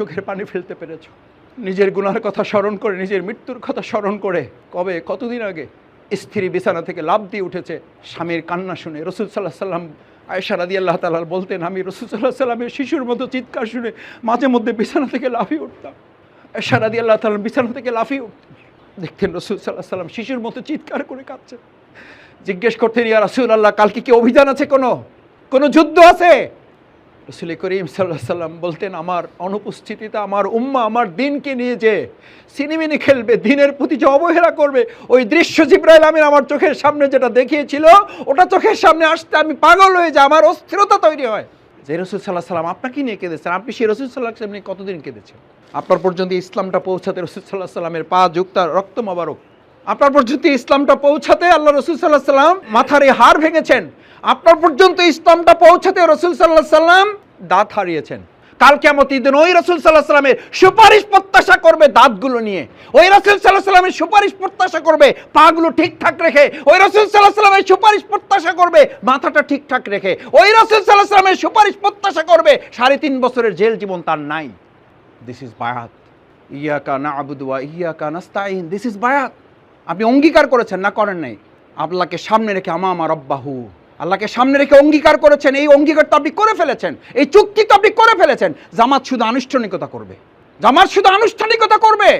চোখের পানি ফেলতে পেরেছ। নিজের গুনার কথা স্মরণ করে, নিজের মৃত্যুর কথা স্মরণ করে কবে, কতদিন আগে স্ত্রী বিছানা থেকে লাভ দিয়ে উঠেছে, স্বামীর কান্না শুনে, রসুল সাল্লাহ সাল্লাম আয়সা রাদি আল্লাহ তালার বলতেন, আমি রসুল সাল্লাহ সাল্লামের শিশুর মতো চিৎকার শুনে মাঝে মধ্যে বিছানা থেকে লাফিয়ে উঠতাম। আয়সা রাদি আল্লাহ তালার বিছানা থেকে লাফিয়ে উঠতেন। দেখতেন রসুল সাল্লাহ সাল্লাম শিশুর মতো চিৎকার করে কাঁদছে। জিজ্ঞেস করতেন, ইয়া রাসুল আল্লাহ কালকে কি অভিযান আছে কোনো? কোনো যুদ্ধ আছে? রসুল করিম সাল্লাহ সাল্লাম বলতেন, আমার অনুপস্থিতিতে আমার উম্মা আমার দিনকে নিয়ে যে সিনেমিনি খেলবে, দিনের প্রতি যে অবহেলা করবে, ওই দৃশ্য জিব্রাইল আমিন আমার চোখের সামনে যেটা দেখিয়েছিল, ওটা চোখের সামনে আসতে আমি পাগল হয়ে যাই, আমার অস্থিরতা তৈরি হয়। যে রসুল সাল্লাহ সাল্লাম আপনাকে নিয়ে কেঁদেছেন, আপনি সেই রসুল সাল্লাহ সাল্লাম নিয়ে কতদিন কেঁদেছেন? আপনার পর্যন্ত ইসলামটা পৌঁছাতে রসুল সাল্লাহ সাল্লামের পা যুক্তার রক্ত মোবারক, আপনার পর্যন্ত ইসলামটা পৌঁছাতে আল্লাহ রসুল সাল্লাহ সাল্লাম মাথার এই হার ভেঙেছেন। আপনার পর্যন্ত ইসলামটা পৌঁছাতে রসুল সাল্লাহ সাল্লাম দাঁত হারিয়েছেন। কাল কেমন দিন ওই রসুল সাল্লাহ সাল্লামের সুপারিশ প্রত্যাশা করবে দাঁতগুলো নিয়ে। ওই রসুল সাল্লাহ সাল্লামের সুপারিশ প্রত্যাশা করবে পাগুলো ঠিকঠাক রেখে। ওই রসুল সাল্লাহ সাল্লামের সুপারিশ প্রত্যাশা করবে মাথাটা ঠিকঠাক রেখে। ওই রসুল সাল্লাহ সাল্লামের সুপারিশ প্রত্যাশা করবে সাড়ে তিন বছরের জেল জীবন তার নাই। দিস ইজ বায়াত ইয়াকা না আবুদুয়া ইয়াকা নাস্তাইন দিস ইজ বায়াত আপনি অঙ্গীকার করেছেন, না করেন নাই। আল্লাহকে সামনে রেখে আমা আমার রব্বাহু। আল্লাহকে সামনে রেখে অঙ্গীকার করেছেন, এই অঙ্গীকার তো আপনি করে ফেলেছেন, এই চুক্তি তো আপনি করে ফেলেছেন। জামাত শুধু আনুষ্ঠানিকতা করবে। জামাত শুধু আনুষ্ঠানিকতা করবে।